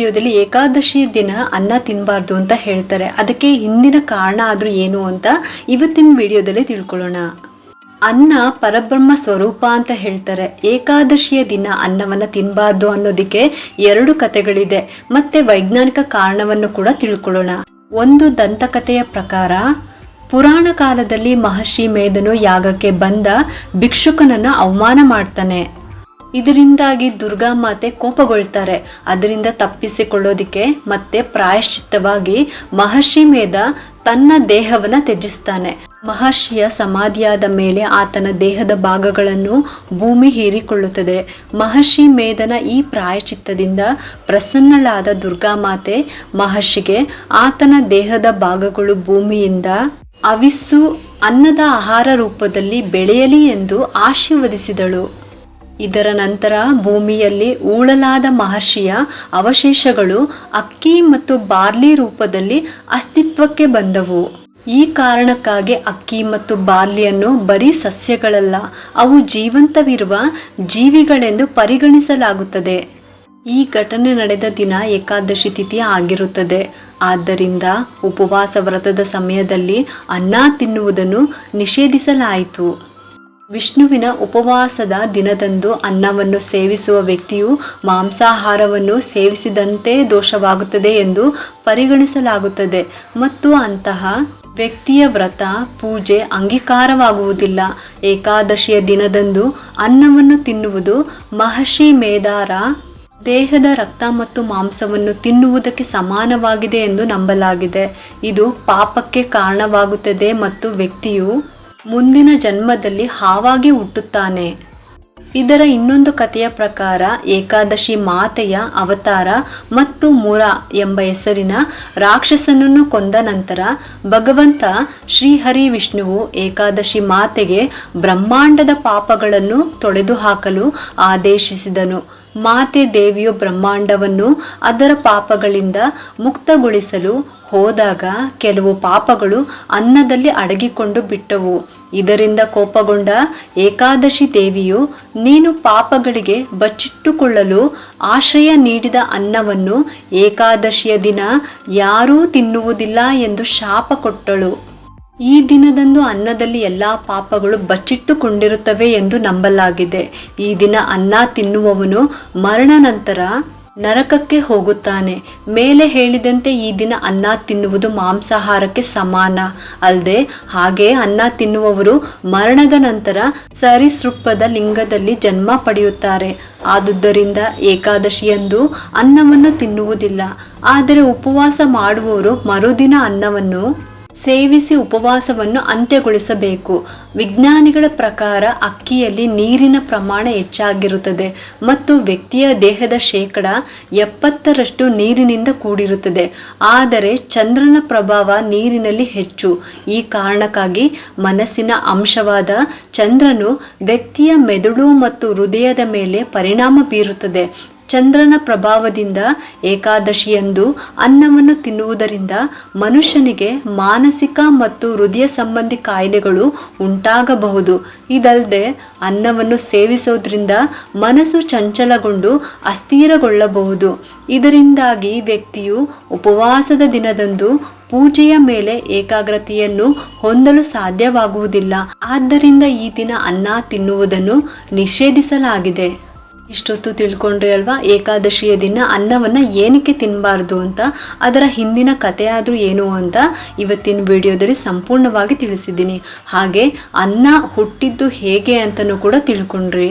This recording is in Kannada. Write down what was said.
ವಿಡಿಯೋದಲ್ಲಿ ಏಕಾದಶಿ ದಿನ ಅನ್ನ ತಿನ್ನಬಾರ್ದು ಅಂತ ಹೇಳ್ತಾರೆ. ಅದಕ್ಕೆ ಹಿಂದಿನ ಕಾರಣ ಆದರೂ ಏನು ಅಂತ ಇವತ್ತಿನ ವಿಡಿಯೋದಲ್ಲಿ ತಿಳ್ಕೊಳ್ಳೋಣ. ಅನ್ನ ಪರಬ್ರಹ್ಮ ಸ್ವರೂಪ ಅಂತ ಹೇಳ್ತಾರೆ. ಏಕಾದಶಿಯ ದಿನ ಅನ್ನವನ್ನು ತಿನ್ನಬಾರ್ದು ಅನ್ನೋದಕ್ಕೆ ಎರಡು ಕಥೆಗಳಿದೆ. ಮತ್ತೆ ವೈಜ್ಞಾನಿಕ ಕಾರಣವನ್ನು ಕೂಡ ತಿಳ್ಕೊಳ್ಳೋಣ. ಒಂದು ದಂತಕಥೆಯ ಪ್ರಕಾರ, ಪುರಾಣ ಕಾಲದಲ್ಲಿ ಮಹರ್ಷಿ ಮೇದನು ಯಾಗಕ್ಕೆ ಬಂದ ಭಿಕ್ಷುಕನನ್ನು ಅವಮಾನ ಮಾಡ್ತಾನೆ. ಇದರಿಂದಾಗಿ ದುರ್ಗಾ ಮಾತೆ ಕೋಪಗೊಳ್ತಾರೆ. ಅದರಿಂದ ತಪ್ಪಿಸಿಕೊಳ್ಳೋದಿಕ್ಕೆ ಮತ್ತೆ ಪ್ರಾಯಶ್ಚಿತ್ತವಾಗಿ ಮಹರ್ಷಿ ಮೇಧ ತನ್ನ ದೇಹವನ್ನ ತ್ಯಜಿಸ್ತಾನೆ. ಮಹರ್ಷಿಯ ಸಮಾಧಿಯಾದ ಮೇಲೆ ಆತನ ದೇಹದ ಭಾಗಗಳನ್ನು ಭೂಮಿ ಹೀರಿಕೊಳ್ಳುತ್ತದೆ. ಮಹರ್ಷಿ ಮೇಧನ ಈ ಪ್ರಾಯಶ್ಚಿತ್ತದಿಂದ ಪ್ರಸನ್ನಳಾದ ದುರ್ಗಾಮಾತೆ ಮಹರ್ಷಿಗೆ ಆತನ ದೇಹದ ಭಾಗಗಳು ಭೂಮಿಯಿಂದ ಅವಿಸ್ಸು ಅನ್ನದ ಆಹಾರ ರೂಪದಲ್ಲಿ ಬೆಳೆಯಲಿ ಎಂದು ಆಶೀರ್ವದಿಸಿದಳು. ಇದರ ನಂತರ ಭೂಮಿಯಲ್ಲಿ ಉಳಲಾದ ಮಹರ್ಷಿಯ ಅವಶೇಷಗಳು ಅಕ್ಕಿ ಮತ್ತು ಬಾರ್ಲಿ ರೂಪದಲ್ಲಿ ಅಸ್ತಿತ್ವಕ್ಕೆ ಬಂದವು. ಈ ಕಾರಣಕ್ಕಾಗಿ ಅಕ್ಕಿ ಮತ್ತು ಬಾರ್ಲಿಯನ್ನು ಬರೀ ಸಸ್ಯಗಳಲ್ಲ, ಅವು ಜೀವಂತವಿರುವ ಜೀವಿಗಳೆಂದು ಪರಿಗಣಿಸಲಾಗುತ್ತದೆ. ಈ ಘಟನೆ ನಡೆದ ದಿನ ಏಕಾದಶಿ ತಿಥಿ ಆಗಿರುತ್ತದೆ. ಆದ್ದರಿಂದ ಉಪವಾಸ ವ್ರತದ ಸಮಯದಲ್ಲಿ ಅನ್ನ ತಿನ್ನುವುದನ್ನು ನಿಷೇಧಿಸಲಾಯಿತು. ವಿಷ್ಣುವಿನ ಉಪವಾಸದ ದಿನದಂದು ಅನ್ನವನ್ನು ಸೇವಿಸುವ ವ್ಯಕ್ತಿಯು ಮಾಂಸಾಹಾರವನ್ನು ಸೇವಿಸಿದಂತೆ ದೋಷವಾಗುತ್ತದೆ ಎಂದು ಪರಿಗಣಿಸಲಾಗುತ್ತದೆ. ಮತ್ತು ಅಂತಹ ವ್ಯಕ್ತಿಯ ವ್ರತ, ಪೂಜೆ ಅಂಗೀಕಾರವಾಗುವುದಿಲ್ಲ. ಏಕಾದಶಿಯ ದಿನದಂದು ಅನ್ನವನ್ನು ತಿನ್ನುವುದು ಮಹರ್ಷಿ ಮೇದಾರ ದೇಹದ ರಕ್ತ ಮತ್ತು ಮಾಂಸವನ್ನು ತಿನ್ನುವುದಕ್ಕೆ ಸಮಾನವಾಗಿದೆ ಎಂದು ನಂಬಲಾಗಿದೆ. ಇದು ಪಾಪಕ್ಕೆ ಕಾರಣವಾಗುತ್ತದೆ ಮತ್ತು ವ್ಯಕ್ತಿಯು ಮುಂದಿನ ಜನ್ಮದಲ್ಲಿ ಹಾವಾಗಿ ಹುಟ್ಟುತ್ತಾನೆ. ಇದರ ಇನ್ನೊಂದು ಕಥೆಯ ಪ್ರಕಾರ ಏಕಾದಶಿ ಮಾತೆಯ ಅವತಾರ ಮತ್ತು ಮುರ ಎಂಬ ಹೆಸರಿನ ರಾಕ್ಷಸನನ್ನು ಕೊಂದ ನಂತರ ಭಗವಂತ ಶ್ರೀಹರಿ ವಿಷ್ಣುವು ಏಕಾದಶಿ ಮಾತೆಗೆ ಬ್ರಹ್ಮಾಂಡದ ಪಾಪಗಳನ್ನು ತೊಳೆದು ಹಾಕಲು ಆದೇಶಿಸಿದನು. ಮಾತೆ ದೇವಿಯು ಬ್ರಹ್ಮಾಂಡವನ್ನು ಅದರ ಪಾಪಗಳಿಂದ ಮುಕ್ತಗೊಳಿಸಲು ಹೋದಾಗ ಕೆಲವು ಪಾಪಗಳು ಅನ್ನದಲ್ಲಿ ಅಡಗಿಕೊಂಡು ಬಿಟ್ಟವು. ಇದರಿಂದ ಕೋಪಗೊಂಡ ಏಕಾದಶಿ ದೇವಿಯು, ನೀನು ಪಾಪಗಳಿಗೆ ಬಚ್ಚಿಟ್ಟುಕೊಳ್ಳಲು ಆಶ್ರಯ ನೀಡಿದ ಅನ್ನವನ್ನು ಏಕಾದಶಿಯ ದಿನ ಯಾರೂ ತಿನ್ನುವುದಿಲ್ಲ ಎಂದು ಶಾಪ ಕೊಟ್ಟಳು. ಈ ದಿನದಂದು ಅನ್ನದಲ್ಲಿ ಎಲ್ಲ ಪಾಪಗಳು ಬಚ್ಚಿಟ್ಟುಕೊಂಡಿರುತ್ತವೆ ಎಂದು ನಂಬಲಾಗಿದೆ. ಈ ದಿನ ಅನ್ನ ತಿನ್ನುವವನು ಮರಣ ನಂತರ ನರಕಕ್ಕೆ ಹೋಗುತ್ತಾನೆ. ಮೇಲೆ ಹೇಳಿದಂತೆ ಈ ದಿನ ಅನ್ನ ತಿನ್ನುವುದು ಮಾಂಸಾಹಾರಕ್ಕೆ ಸಮಾನ. ಅಲ್ಲದೆ ಹಾಗೆ ಅನ್ನ ತಿನ್ನುವವರು ಮರಣದ ನಂತರ ಸರಿಸೃಪದ ಲಿಂಗದಲ್ಲಿ ಜನ್ಮ ಪಡೆಯುತ್ತಾರೆ. ಆದುದರಿಂದ ಏಕಾದಶಿಯಂದು ಅನ್ನವನ್ನು ತಿನ್ನುವುದಿಲ್ಲ. ಆದರೆ ಉಪವಾಸ ಮಾಡುವವರು ಮರುದಿನ ಅನ್ನವನ್ನು ಸೇವಿಸಿ ಉಪವಾಸವನ್ನು ಅಂತ್ಯಗೊಳಿಸಬೇಕು. ವಿಜ್ಞಾನಿಗಳ ಪ್ರಕಾರ ಅಕ್ಕಿಯಲ್ಲಿ ನೀರಿನ ಪ್ರಮಾಣ ಹೆಚ್ಚಾಗಿರುತ್ತದೆ ಮತ್ತು ವ್ಯಕ್ತಿಯ ದೇಹದ ಶೇಕಡ ಎಪ್ಪತ್ತರಷ್ಟು ನೀರಿನಿಂದ ಕೂಡಿರುತ್ತದೆ. ಆದರೆ ಚಂದ್ರನ ಪ್ರಭಾವ ನೀರಿನಲ್ಲಿ ಹೆಚ್ಚು. ಈ ಕಾರಣಕ್ಕಾಗಿ ಮನಸ್ಸಿನ ಅಂಶವಾದ ಚಂದ್ರನು ವ್ಯಕ್ತಿಯ ಮೆದುಳು ಮತ್ತು ಹೃದಯದ ಮೇಲೆ ಪರಿಣಾಮ ಬೀರುತ್ತದೆ. ಚಂದ್ರನ ಪ್ರಭಾವದಿಂದ ಏಕಾದಶಿಯಂದು ಅನ್ನವನ್ನು ತಿನ್ನುವುದರಿಂದ ಮನುಷ್ಯನಿಗೆ ಮಾನಸಿಕ ಮತ್ತು ಹೃದಯ ಸಂಬಂಧಿ ಕಾಯಿಲೆಗಳು ಉಂಟಾಗಬಹುದು. ಇದಲ್ಲದೆ ಅನ್ನವನ್ನು ಸೇವಿಸೋದ್ರಿಂದ ಮನಸ್ಸು ಚಂಚಲಗೊಂಡು ಅಸ್ಥಿರಗೊಳ್ಳಬಹುದು. ಇದರಿಂದಾಗಿ ವ್ಯಕ್ತಿಯು ಉಪವಾಸದ ದಿನದಂದು ಪೂಜೆಯ ಮೇಲೆ ಏಕಾಗ್ರತೆಯನ್ನು ಹೊಂದಲು ಸಾಧ್ಯವಾಗುವುದಿಲ್ಲ. ಆದ್ದರಿಂದ ಈ ದಿನ ಅನ್ನ ತಿನ್ನುವುದನ್ನು ನಿಷೇಧಿಸಲಾಗಿದೆ. ಇಷ್ಟೊತ್ತು ತಿಳ್ಕೊಂಡ್ರಿ ಅಲ್ವಾ? ಏಕಾದಶಿಯ ದಿನ ಅನ್ನವನ್ನು ಏನಕ್ಕೆ ತಿನ್ನಬಾರ್ದು ಅಂತ, ಅದರ ಹಿಂದಿನ ಕಥೆಯಾದರೂ ಏನು ಅಂತ ಇವತ್ತಿನ ವಿಡಿಯೋದಲ್ಲಿ ಸಂಪೂರ್ಣವಾಗಿ ತಿಳಿಸಿದ್ದೀನಿ. ಹಾಗೆ ಅನ್ನ ಹುಟ್ಟಿದ್ದು ಹೇಗೆ ಅಂತಲೂ ಕೂಡ ತಿಳ್ಕೊಂಡ್ರಿ.